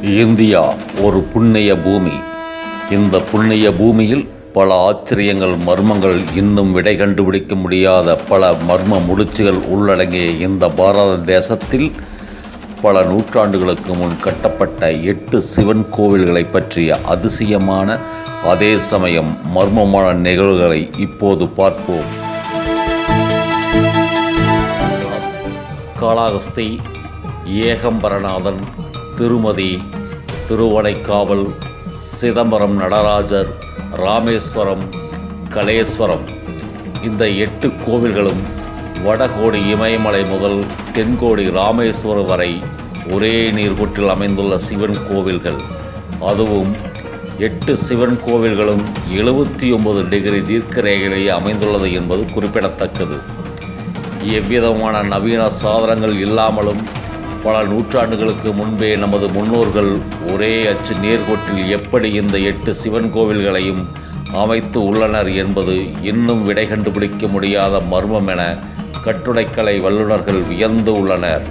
India ஒரு புண்ணிய பூமி. இந்த புண்ணிய பூமியில் பல ஆச்சரியங்கள் மர்மங்கள் இன்னும் விடை கண்டுபிடிக்க முடியாத பல மர்ம முடிச்சுகள் உள்ளடங்கிய இந்த பாரத தேசத்தில் பல நூற்றாண்டுகளுக்கு முன் கட்டப்பட்ட எட்டு சிவன் கோவில்களை பற்றிய அதிசயமான அதே சமயம் மர்மமான நிகழ்வுகளை இப்போது பார்ப்போம். காளாகஸ்தி ஏகம்பரநாதன் திருமதி திருவனைக்காவல் சிதம்பரம் நடராஜர் ராமேஸ்வரம் கலேஸ்வரம். இந்த எட்டு கோவில்களும் வடகோடி இமயமலை முதல் தென்கோடி ராமேஸ்வரம் வரை ஒரே நீர்கூட்டில் அமைந்துள்ள சிவன் கோவில்கள். அதுவும் எட்டு சிவன் கோவில்களும் எழுபத்தி ஒன்பது டிகிரி தீர்க்கரேகையிலேயே அமைந்துள்ளது என்பது குறிப்பிடத்தக்கது. எவ்விதமான நவீன சாதனங்கள் இல்லாமலும் பல நூற்றாண்டுகளுக்கு முன்பே நமது முன்னோர்கள் ஒரே அச்சு நேர்கோட்டில் எப்படி இந்த எட்டு சிவன் கோவில்களையும் அமைத்து உள்ளனர் என்பது இன்னும் விடை கண்டுபிடிக்க முடியாத மர்மம் என கட்டுடைக்கலை வல்லுநர்கள் வியந்து உள்ளனர்.